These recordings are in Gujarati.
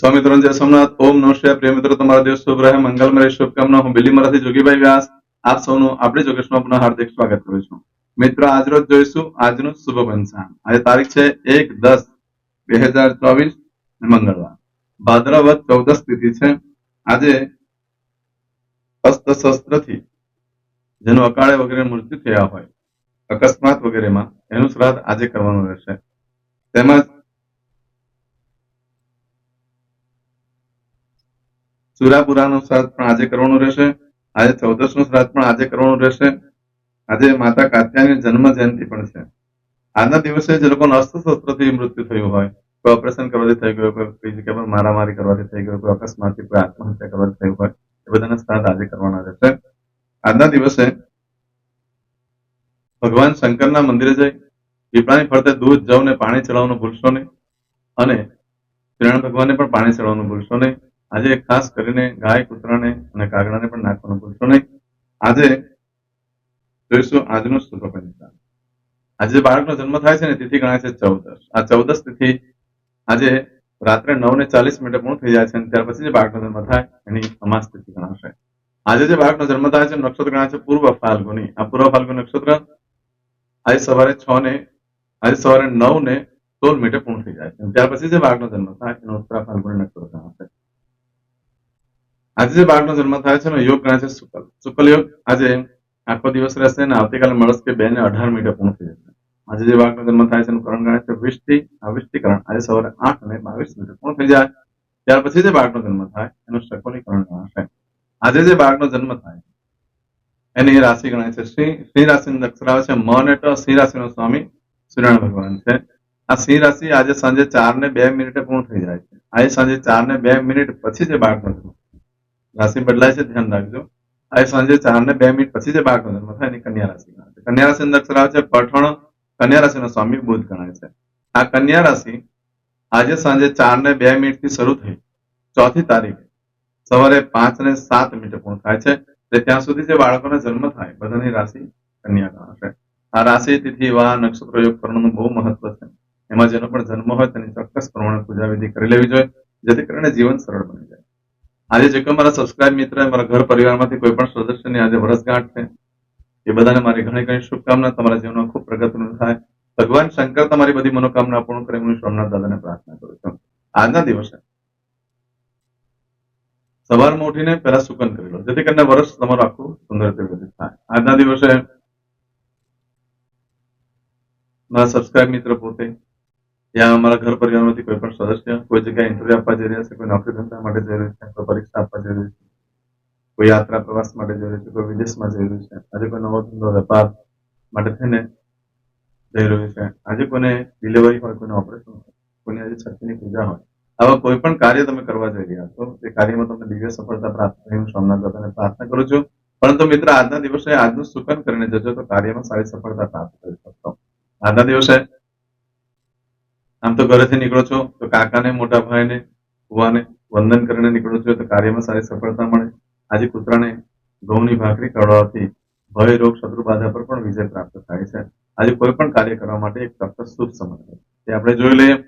સ્વામી જય સોમનાથ, ઓમ નમઃ શિવાય. પ્રિય મિત્રો, તમારા દિવસ શુભ રહે. મંગલમય શુભકામના. હું બિલીમરાથી જોગીભાઈ વ્યાસ. આપ સૌનું આપણી જોગેશમાં પુનઃ હાર્દિક સ્વાગત કરું છું. મિત્રો આજરોજ જોઈશું આજનું શુભ પંચાંગ. આજે તારીખ છે એક દસ બે હજાર ચોવીસ, મંગળવાર. ભાદ્રવત ચૌદસ તિથિ છે. આજે અસ્ત્ર શસ્ત્રથી જેનું અકાળે વગેરે મૃત્યુ થયા હોય, અકસ્માત વગેરેમાં એનું શ્રાદ્ધ આજે કરવાનું રહેશે. તેમજ સુરાપુરાનું શ્રાદ્ધ પણ આજે કરવાનું રહેશે. આજે ચૌદસનું શ્રાદ્ધ પણ આજે કરવાનું રહેશે. આજે માતા કાત્યાની જન્મ જયંતિ પણ છે. આજના દિવસે જે લોકોને અસ્ત્રશસ્ત્રથી મૃત્યુ થયું હોય, કોઈ ઓપરેશન કરવાથી થઈ ગયું કોઈ કઈ જગ્યા પર મારામારી કરવાથી થઈ ગયું કોઈ અકસ્માતથી, કોઈ આત્મહત્યા કરવાથી થયું હોય, એ બધાના શ્રાદ્ધ આજે કરવાના રહેશે. આજના દિવસે ભગવાન શંકરના મંદિરે જઈ પીપળાની ફરતે દૂધ જવ ને પાણી ચડાવવાનું ભૂલશો નહીં અને શ્રીનારાયણ ભગવાનને પણ પાણી ચડાવવાનું ભૂલશો નહીં. આજે ખાસ કરીને ગાય, કૂતરાને અને કાગડાને પણ નાખવાનું ભૂલશો નહીં. આજે જોઈશું આજનું શુભ આજે બાળકનો જન્મ થાય છે ને, તિથિ ગણાય છે ચૌદસ આ ચૌદસ તિથિ આજે રાત્રે નવ ને ચાલીસ મિનિટે પૂર્ણ થઈ જાય છે ત્યાર પછી જે બાળકનો જન્મ થાય, એની અમાસ તિથિ ગણાશે. આજે જે બાળકનો જન્મ થાય છે, નક્ષત્ર ગણાય છે પૂર્વ ફાલ્ગુની. આ પૂર્વ ફાલ્ગુની નક્ષત્ર આજે સવારે છ ને, આજે સવારે નવ ને સોળ મિનિટે પૂર્ણ થઈ જાય છે ત્યાર પછી જે બાળકનો જન્મ થાય, એનો ઉત્તરા ફાલ્ગુની નક્ષત્ર ગણાશે. આજે જે બાળકનો જન્મ થાય છે ને, યોગ ગણાય છે શુકલ. શુકલ યોગ આજે આખો દિવસ રહેશે અને આવતીકાલે મળશે કે બે ને અઢાર મિનિટે પૂર્ણ થઈ જશે. આજે જે બાળકનો જન્મ થાય છે એનું કરણ ગણાય છે આ વિષ્ટિકરણ આજે સવારે આઠ અને બાવીસ મિનિટે પૂર્ણ થઈ જાય. ત્યાર પછી જે બાળકનો જન્મ થાય, એનું શકોનીકરણ ગણાશે આજે જે બાળકનો જન્મ થાય, એની રાશિ ગણાય છે સિંહ. સિંહ રાશિનું અક્ષર છે મ અને ટ. સિંહ રાશિનો સ્વામી સૂર્યનારાયણ ભગવાન છે. આ સિંહ રાશિ આજે સાંજે ચાર ને બે મિનિટે પૂર્ણ થઈ જાય છે. આજે સાંજે ચાર ને બે મિનિટ પછી જે બાળકનો જન્મ રાશિ બદલાય છે, ધ્યાન રાખજો. આજે સાંજે ચાર ને બે મિનિટ પછી જે બાળકનો જન્મ થાય કન્યા રાશિ ગણાય કન્યા રાશિ અક્ષર આવે છે પઠણ, કન્યા રાશિનો સ્વામી બુધ ગણાય છે. આ કન્યા રાશિ આજે સાંજે ચાર ને બે મિનિટથી શરૂ થઈ ચોથી તારીખે સવારે પાંચ ને સાત મિનિટે પૂર્ણ થાય છે. એટલે ત્યાં સુધી જે બાળકોનો જન્મ થાય, બધાની રાશિ કન્યા ગણાશે. આ રાશિ, તિથિ વાહ નક્ષત્ર, યોગ કરવાનું બહુ મહત્વ છે. એમાં જેનો પણ જન્મ હોય તેની ચોક્કસ પ્રમાણે પૂજા વિધિ કરી લેવી જોઈએ, જેથી કરીને જીવન સરળ બની જાય. આજે જે કોઈ મારા સબસ્ક્રાઇબ મિત્ર મારા ઘર પરિવારમાંથી કોઈ પણ સદસ્યની આજે વરસગાંઠ છે. એ બધાને મારી ઘણી ઘણી શુભકામના, તમારા જીવનમાં ખૂબ પ્રગતિનું થાય. ભગવાન શંકર તમારી બધી મનોકામના પૂર્ણ કરે, હું સોમનાથ દાદાને પ્રાર્થના કરું છું. આજના દિવસે સવારમાં ઉઠીને પહેલા સુકન કરી લો, જેથી કરીને વર્ષ તમારું આખું સુંદર રીતે થાય. આજના દિવસે મારા સબસ્ક્રાઇબ મિત્ર પોતે યા અમારા ઘર પરિવારમાંથી કોઈ પણ સદસ્ય કોઈ જગ્યાએ ઇન્ટરવ્યુ આપવા જઈ રહ્યા છે, કોઈ નોકરી ધંધા માટે જઈ રહ્યું છે, કોઈ પરીક્ષા આપવા જઈ રહ્યું છે, કોઈ યાત્રા પ્રવાસ માટે જઈ રહ્યું છે, કોઈ વિદેશમાં જઈ રહ્યું છે. આજે કોઈ નવો ધંધો, વેપાર માટે થઈને જઈ રહ્યું છે. આજે કોઈને ડિલિવરી હોય, કોઈને ઓપરેશન હોય, કોઈની આજે છઠ્ઠીની પૂજા હોય, આવા કોઈ પણ કાર્ય તમે કરવા જઈ રહ્યા છો તે કાર્યમાં તમને દિવ્ય સફળતા પ્રાપ્ત થઈ હું સોમનાથ દાદાને પ્રાર્થના કરું છું. પરંતુ મિત્ર, આજના દિવસે આજનું સુકન કરીને જજો તો કાર્યમાં સારી સફળતા પ્રાપ્ત કરી શકશો. આજના દિવસે આમ તો ઘરેથી નીકળો છો, તો કાકાને, મોટા ભાઈને, ભુવાને વંદન કરીને નીકળો છો, તો કાર્યમાં સારી સફળતા મળે. આજે કૂતરાને ઘઉંની ભાખરી કડવાથી ભય, રોગ, શત્રુ બાધા પર પણ વિજય પ્રાપ્ત થાય છે. આજે કોઈ પણ કાર્ય કરવા માટે એક ચોક્કસ શુભ સમય તે આપણે જોઈ લઈએ.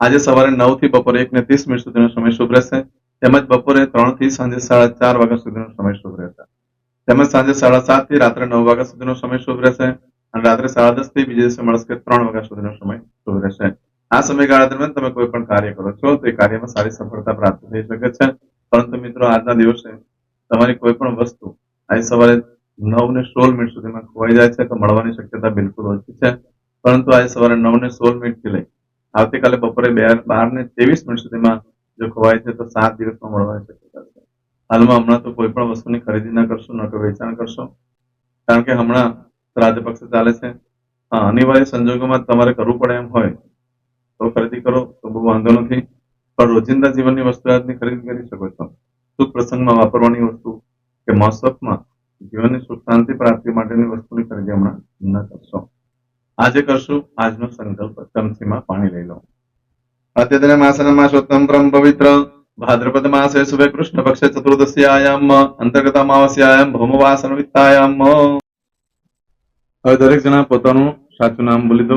આજે સવારે નવથી બપોરે એક ને ત્રીસ મિનિટ સુધીનો સમય શુભ રહેશે. તેમજ બપોરે ત્રણથી સાંજે સાડા ચાર વાગ્યા સુધીનો સમય શુભ રહેશે. તેમજ સાંજે સાડા સાતથી રાત્રે નવ વાગ્યા સુધીનો સમય શુભ રહેશે. અને રાત્રે સાડા દસથી બીજે દિવસે મળશે ત્રણ વાગ્યા સુધીનો સમય શુભ રહેશે. આ સમયગાળા દરમિયાન તમે કોઈ પણ કાર્ય કરો છો, તો એ કાર્યમાં સારી સફળતા પ્રાપ્ત થઈ શકે છે. પરંતુ મિત્રો, આજના દિવસે તમારી કોઈ પણ વસ્તુ આજે સવારે નવ ને સોળ મિનિટ સુધીમાં ખોવાઈ જાય છે, તો મળવાની શક્યતા બિલકુલ ઓછી છે. પરંતુ આજે સવારે નવ ને સોળ મિનિટથી લઈ આવતીકાલે બપોરે બે, બાર ને ત્રેવીસ મિનિટ સુધીમાં જો ખોવાય છે, તો સાત દિવસમાં મળવાની શક્યતા છે. હાલમાં હમણાં તો કોઈ પણ વસ્તુની ખરીદી ના કરશો, ન કે વેચાણ કરશો. કારણ કે હમણાં શ્રાદ્ધ ચાલે છે. અનિવાર્ય સંજોગોમાં તમારે કરવું પડે એમ હોય તો ખરીદી કરો તો બહુ વાંધો નથી. પણ રોજિંદા જીવનની વસ્તુ આજની ખરીદી કરી શકો છો. સુખ પ્રસંગમાં વાપરવાની વસ્તુ કે મહોત્સવમાં જીવનની સુખ શાંતિ પ્રાપ્તિ માટેની વસ્તુની ખરીદી હમણાં ન કરશો. આજે કરશું આજનો સંકલ્પ. ચમચીમાં પાણી લઈ લો. અત્યદને માસના માસોત્તમ પરમ પવિત્ર. ભાદ્રપદ માસે શુભે કૃષ્ણ પક્ષે આયામ અંતર્ગત અમાવસ્યાયામ ભૌમવાસન વિત્તાયામ હવે દરેક જણા પોતાનું સાચું નામ બોલી દો.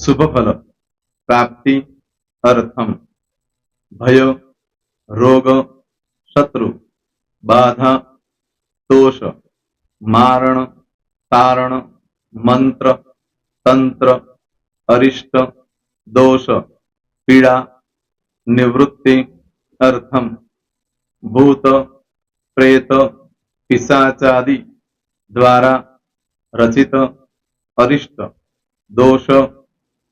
शुभ फल प्राप्ति अर्थम। भय, रोग, शत्रु, बाधा, दोष, मारण, तारण, मंत्र, तंत्र, अरिष्ट, दोष, पीड़ा, निवृत्ति, अर्थम। भूत, प्रेत, पिशाचादि द्वारा रचित अरिष्ट, दोष